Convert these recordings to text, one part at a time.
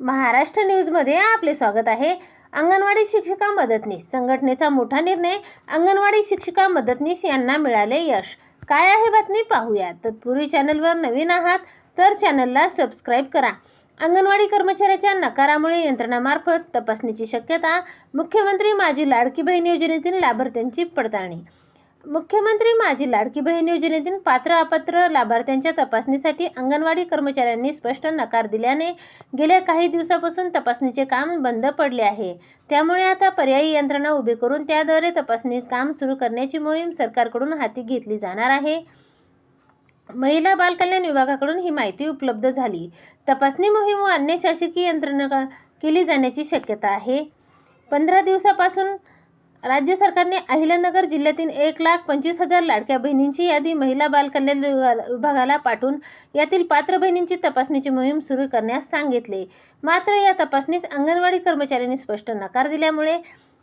महाराष्ट्र न्यूजमध्ये आपले स्वागत आहे. अंगणवाडी शिक्षिका मदतनीस. संघटनेचा मोठा निर्णय अंगणवाडी शिक्षिका मदतनीस यांना मिळाले यश. काय आहे बातमी? पाहूया तत्पूर्वी चॅनलवर नवीन आहात तर चॅनलला सबस्क्राईब करा. अंगणवाडी कर्मचाऱ्याच्या नकारामुळे यंत्रणामार्फत तपासणीची शक्यता मुख्यमंत्री माझी लाडकी बहीण योजनेतील लाभार्थ्यांची पडताळणी मुख्यमंत्री माझी लाडकी बहीण योजनेतील पात्र अपात्र लाभार्थ्यांच्या तपासणीसाठी अंगणवाडी कर्मचाऱ्यांनी स्पष्ट नकार दिल्याने गेल्या काही दिवसापासून तपासणीचे काम बंद पडले आहे. त्यामुळे आता पर्यायी यंत्रणा उभी करून त्याद्वारे तपासणी काम सुरू करण्याची मोहीम सरकारकडून हाती घेतली जाणार आहे. महिला बालकल्याण विभागाकडून ही माहिती उपलब्ध झाली. तपासणी मोहीम व अन्य शासकीय यंत्रणा केली जाण्याची शक्यता आहे. पंधरा दिवसापासून राज्य सरकारने अहिल्यानगर जिल्ह्यातील एक लाख पंचवीस हजार लाडक्या बहिणींची यादी महिला बालकल्याण विभागाला पाठवून यातील पात्र बहिणींची तपासणीची मोहीम सुरू करण्यास सांगितले. मात्र या तपासणीस अंगणवाडी कर्मचाऱ्यांनी स्पष्ट नकार दिल्यामुळे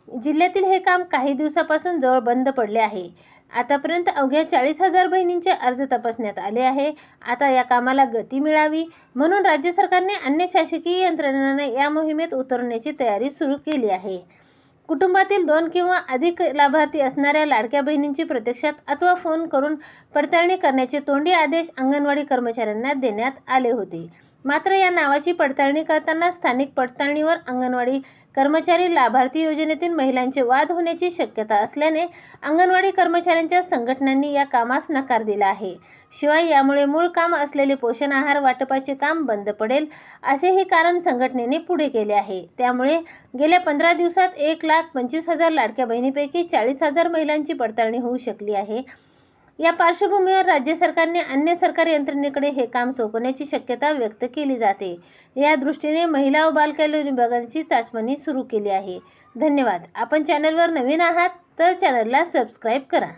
जिल्ह्यातील हे काम काही दिवसापासून जवळ बंद पडले आहे. आतापर्यंत अवघ्या चाळीस हजार बहिणींचे अर्ज तपासण्यात आले आहे. आता या कामाला गती मिळावी म्हणून राज्य सरकारने अन्य शासकीय यंत्रणांना या मोहिमेत उतरण्याची तयारी सुरू केली आहे. कुटुंबातील दोन किंवा अधिक लाभार्थी असणाऱ्या लाडक्या बहिणींची प्रत्यक्षात अथवा फोन करून पडताळणी करण्याचे तोंडी आदेश अंगणवाडी कर्मचाऱ्यांना देण्यात आले होते. मात्र या नावाची पडताळणी करताना स्थानिक पडताळणीवर अंगणवाडी कर्मचारी लाभार्थी योजनेतील महिलांचे वाद होण्याची शक्यता असल्याने अंगणवाडी कर्मचाऱ्यांच्या संघटनांनी या कामास नकार दिला आहे. शिवाय यामुळे मूळ काम असलेले पोषण आहार वाटपाचे काम बंद पडेल असेही कारण संघटनेने पुढे केले आहे. त्यामुळे गेल्या पंधरा दिवसात एक लाख लाख पंचवीस हजार लाडक्या बहिणीपैकी चाळीस हजार महिलांची पडताळणी होऊ शकली आहे. या पार्श्वभूमीवर राज्य सरकारने अन्य सरकारी यंत्रणेकडे हे काम सोपवण्याची शक्यता व्यक्त केली जाते. या दृष्टीने महिला व बालकल्याण विभागांची चाचपणी सुरू केली आहे. धन्यवाद. आपण चॅनलवर नवीन आहात तर चॅनलला सबस्क्राईब करा.